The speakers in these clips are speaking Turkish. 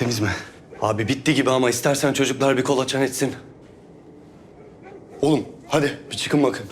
Temiz mi? Abi bitti gibi ama istersen çocuklar bir kolaçan etsin. Oğlum hadi bir çıkın bakın.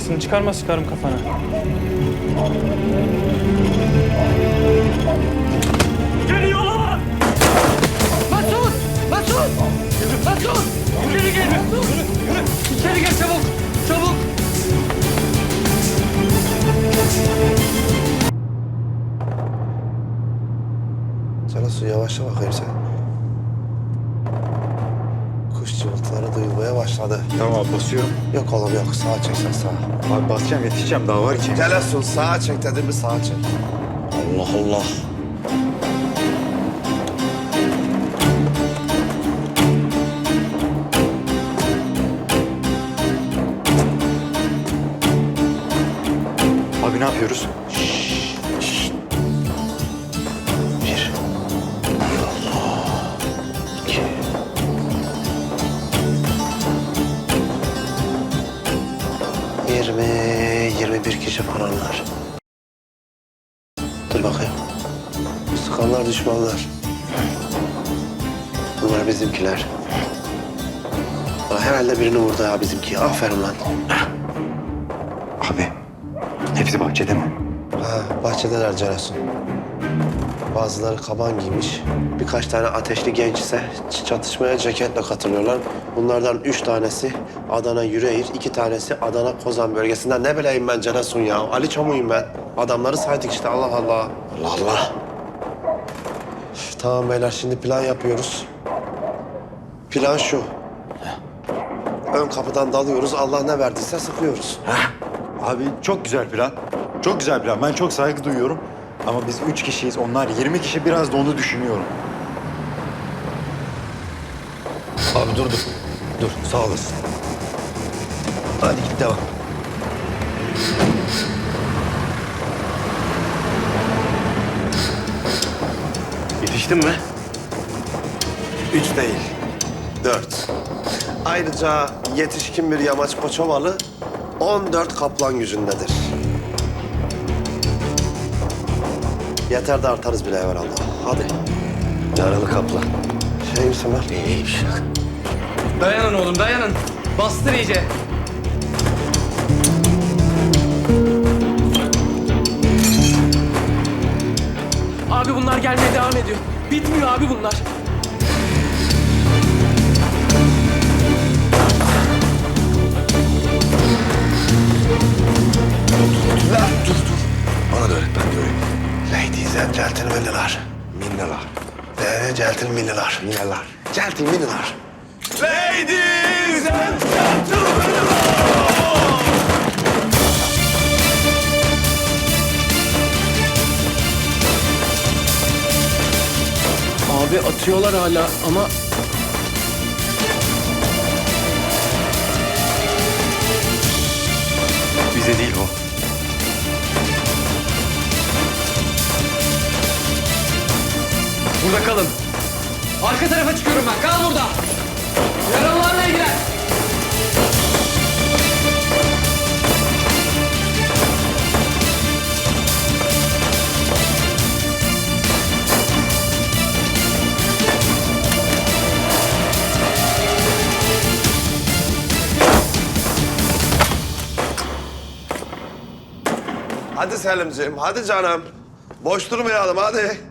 Sesini çıkarma sıkarım kafana. Geliyorlar! Mesut! Mesut! Mesut! İçeri gel! Yürü, yürü! İçeri gel çabuk! Çabuk! Canasu yavaşla bakayım sen. cıvıltıları duyulmaya başladı. Tamam basıyorum. Yok oğlum yok sağa çek sen sağa. Abi basacağım yetişeceğim daha var ki. Canasu sağa çek dedim mi sağa çek. Allah Allah. Abi ne yapıyoruz? Falanlar. Dur bakayım. Bu sıkanlar düşmanlar. Bunlar bizimkiler. Aa, herhalde birini vurdu ya bizimki. Aferin lan. Abi hepsi bahçede mi? Ha, bahçedeler Cerasun. Bazıları kaban giymiş. Birkaç tane ateşli genç ise çatışmaya ceketle katılıyorlar. Bunlardan üç tanesi Adana Yüreğir, iki tanesi Adana Kozan bölgesinden. Ne bileyim ben Cerasun ya. Ali Çamuyum ben. Adamları saydık işte Allah Allah. Allah Allah. Üf, Tamam beyler şimdi plan yapıyoruz. Plan şu. Ön kapıdan dalıyoruz. Allah ne verdiyse sıkıyoruz. Abi çok güzel plan. Çok güzel plan. Ben çok saygı duyuyorum. Ama biz üç kişiyiz. Onlar 20 kişi biraz da onu düşünüyorum. Abi dur dur. Dur sağ olasın. Hadi git devam. Yetiştin mi? Üç değil. Dört. Ayrıca yetişkin bir yamaç koçovalı 14 kaplan gücündedir. Yeter de artarız bile evvelallah. Hadi. Yaralı kaplan. Şey misin lan? İyiymiş. Dayanın oğlum dayanın. Bastır iyice. Abi bunlar gelmeye devam ediyor. Bitmiyor abi bunlar. Lan dur dur. Bana da öğret ben göreyim. Ladies and gentlemen'lar. Minneler. Ee, gentlemen'lar. Minneler. Gentlemen'lar. Ladies and Abi atıyorlar hala ama Bize değil bu. Burada kalın. Arka tarafa çıkıyorum ben. Kal burada. Yaralılarla ilgilen. Hadi Selimciğim, hadi canım. Boş durmayalım hadi.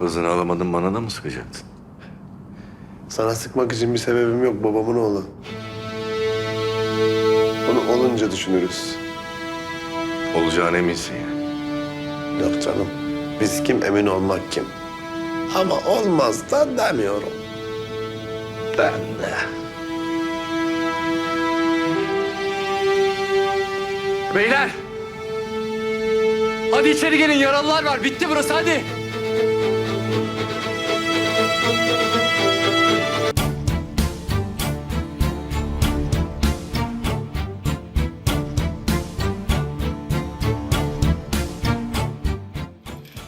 Hızını alamadın bana da mı sıkacaktın? Sana sıkmak için bir sebebim yok, babamın oğlu. Onu olunca düşünürüz. Olacağına eminsin yani. Yok canım, biz kim emin olmak kim? Ama olmaz da demiyorum. Ben de. Beyler! Hadi içeri gelin yaralılar var. Bitti burası hadi.